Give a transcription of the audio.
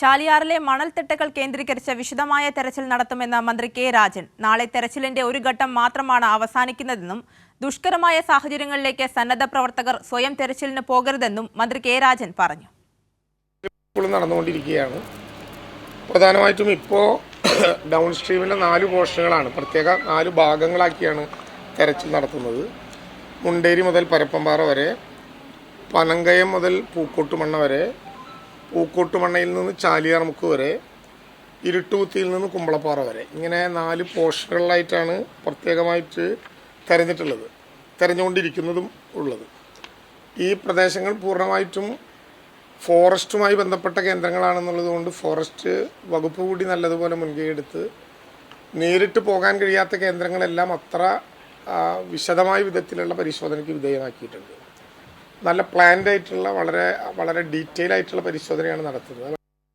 ചാലിയാറിലെ മണൽത്തിട്ടകൾ കേന്ദ്രീകരിച്ച് വിശദമായ തെരച്ചിൽ നടത്തുമെന്ന് മന്ത്രി കെ രാജൻ. നാളെ തെരച്ചിലിന്റെ ഒരു ഘട്ടം മാത്രമാണ് അവസാനിക്കുന്നതെന്നും ദുഷ്കരമായ സാഹചര്യങ്ങളിലേക്ക് സന്നദ്ധ പ്രവർത്തകർ സ്വയം തെരച്ചിലിന് പോകരുതെന്നും മന്ത്രി കെ രാജൻ പറഞ്ഞു. നടന്നുകൊണ്ടിരിക്കുകയാണ്. പ്രധാനമായിട്ടും ഇപ്പോൾ ഡൗൺ സ്ട്രീമിലെ നാല് പോർഷനുകളാണ് പ്രത്യേക നാല് ഭാഗങ്ങളാക്കിയാണ് തെരച്ചിൽ നടത്തുന്നത്. മുണ്ടേരി മുതൽ പരപ്പമ്പാറ വരെ പനങ്കയം മുതൽ പൂക്കോട്ടുമണ്ണ വരെ പൂക്കോട്ടുമണ്ണയിൽ നിന്ന് ചാലിയാർമുക്ക് വരെ ഇരുട്ടുകുത്തിയിൽ നിന്ന് കുമ്പളപ്പാറ വരെ. ഇങ്ങനെ നാല് പോർഷനുകളിലായിട്ടാണ് പ്രത്യേകമായിട്ട് തെരഞ്ഞിട്ടുള്ളത് തെരഞ്ഞുകൊണ്ടിരിക്കുന്നതും ഉള്ളത്. ഈ പ്രദേശങ്ങൾ പൂർണമായിട്ടും ഫോറസ്റ്റുമായി ബന്ധപ്പെട്ട കേന്ദ്രങ്ങളാണെന്നുള്ളത് കൊണ്ട് ഫോറസ്റ്റ് വകുപ്പ് കൂടി നല്ലതുപോലെ മുൻകൈ എടുത്ത് നേരിട്ട് പോകാൻ കഴിയാത്ത കേന്ദ്രങ്ങളെല്ലാം അത്ര വിശദമായ വിധത്തിലുള്ള പരിശോധനയ്ക്ക് വിധേയമാക്കിയിട്ടുണ്ട്. നല്ല പ്ലാൻഡ് ആയിട്ടുള്ള വളരെ വളരെ ഡീറ്റെയിൽ ആയിട്ടുള്ള പരിശോധനയാണ് നടത്തുന്നത്.